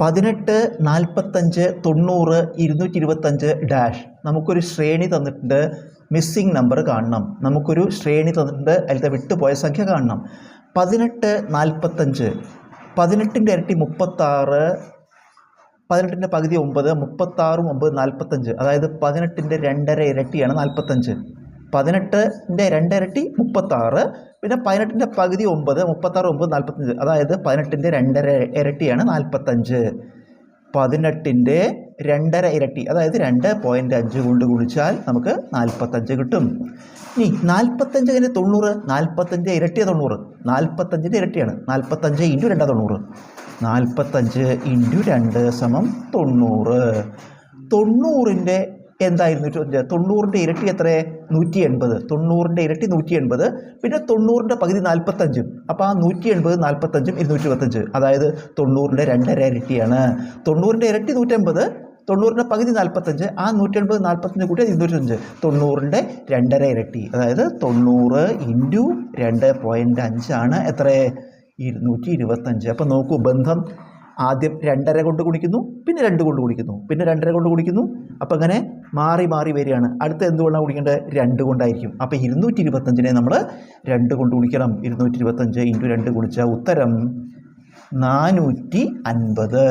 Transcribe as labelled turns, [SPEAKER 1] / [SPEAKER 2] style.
[SPEAKER 1] പതിനെട്ട് നാൽപ്പത്തഞ്ച് തൊണ്ണൂറ് ഇരുന്നൂറ്റി ഇരുപത്തഞ്ച് ഡാഷ്. നമുക്കൊരു ശ്രേണി തന്നിട്ടുണ്ട്. മിസ്സിംഗ് നമ്പർ കാണണം. നമുക്കൊരു ശ്രേണി തന്നിട്ടുണ്ട്. അതിലത്തെ വിട്ടുപോയ സംഖ്യ കാണണം. പതിനെട്ട് നാൽപ്പത്തഞ്ച് പതിനെട്ടിന്റെ ഇരട്ടി മുപ്പത്താറ്. പതിനെട്ടിന്റെ പകുതി ഒമ്പത്. മുപ്പത്താറും ഒമ്പത് നാൽപ്പത്തഞ്ച് അതായത് പതിനെട്ടിന്റെ രണ്ടര ഇരട്ടിയാണ് നാൽപ്പത്തഞ്ച് പതിനെട്ടിന്റെ രണ്ടിരട്ടി മുപ്പത്താറ് പിന്നെ പതിനെട്ടിന്റെ പകുതി ഒമ്പത് മുപ്പത്താറ് ഒമ്പത് നാൽപ്പത്തഞ്ച് അതായത് പതിനെട്ടിന്റെ രണ്ടര ഇരട്ടിയാണ് നാൽപ്പത്തഞ്ച് പതിനെട്ടിന്റെ രണ്ടര ഇരട്ടി അതായത് രണ്ട് പോയിന്റ് അഞ്ച് കൊണ്ട് ഗുണിച്ചാൽ നമുക്ക് നാൽപ്പത്തഞ്ച് കിട്ടും. ഇനി നാൽപ്പത്തഞ്ച് കഴിഞ്ഞ് തൊണ്ണൂറ്? നാൽപ്പത്തഞ്ച് ഇരട്ടി തൊണ്ണൂറ്. നാൽപ്പത്തഞ്ചിന്റെ ഇരട്ടിയാണ്. നാൽപ്പത്തഞ്ച് ഇന്റു രണ്ടാ തൊണ്ണൂറ്. നാൽപ്പത്തഞ്ച് ഇന്റു രണ്ട് സമം തൊണ്ണൂറ്. തൊണ്ണൂറിന്റെ എന്തായിരുന്നു തൊണ്ണൂറിന്റെ ഇരട്ടി എത്ര? നൂറ്റി എൺപത് തൊണ്ണൂറിന്റെ ഇരട്ടി നൂറ്റി എൺപത് പിന്നെ തൊണ്ണൂറിന്റെ പകുതി നാൽപ്പത്തഞ്ചും. അപ്പോൾ ആ നൂറ്റി എൺപത് നാൽപ്പത്തഞ്ചും ഇരുന്നൂറ്റി ഇരുപത്തഞ്ച് അതായത് തൊണ്ണൂറിന്റെ രണ്ടര ഇരട്ടിയാണ്. തൊണ്ണൂറിന്റെ ഇരട്ടി നൂറ്റമ്പത് തൊണ്ണൂറിന്റെ പകുതി നാൽപ്പത്തഞ്ച്. ആ നൂറ്റൻപത് നാൽപ്പത്തഞ്ച് കൂട്ടി ഇരുന്നൂറ്റഞ്ച് തൊണ്ണൂറിന്റെ രണ്ടര ഇരട്ടി. അതായത് തൊണ്ണൂറ് ഇന്റു രണ്ട് പോയിന്റ് അഞ്ചാണ് എത്ര? ഇരുന്നൂറ്റി ഇരുപത്തഞ്ച് അപ്പോൾ നോക്കൂ ബന്ധം ആദ്യം രണ്ടര കൊണ്ട് കുടിക്കുന്നു പിന്നെ രണ്ട് കൊണ്ട് കുടിക്കുന്നു പിന്നെ രണ്ടര കൊണ്ട് കുടിക്കുന്നു അപ്പോൾ അങ്ങനെ മാറി മാറി വരികയാണ്. അടുത്ത എന്തുകൊണ്ടാണ് കുടിക്കേണ്ടത്? രണ്ട് കൊണ്ടായിരിക്കും. അപ്പോൾ ഇരുന്നൂറ്റി ഇരുപത്തഞ്ചിനെ നമ്മൾ രണ്ട് കൊണ്ട് കുടിക്കണം ഇരുന്നൂറ്റി ഇരുപത്തഞ്ച് ഇന്റു രണ്ട് കുടിച്ചാൽ ഉത്തരം നാനൂറ്റി അൻപത്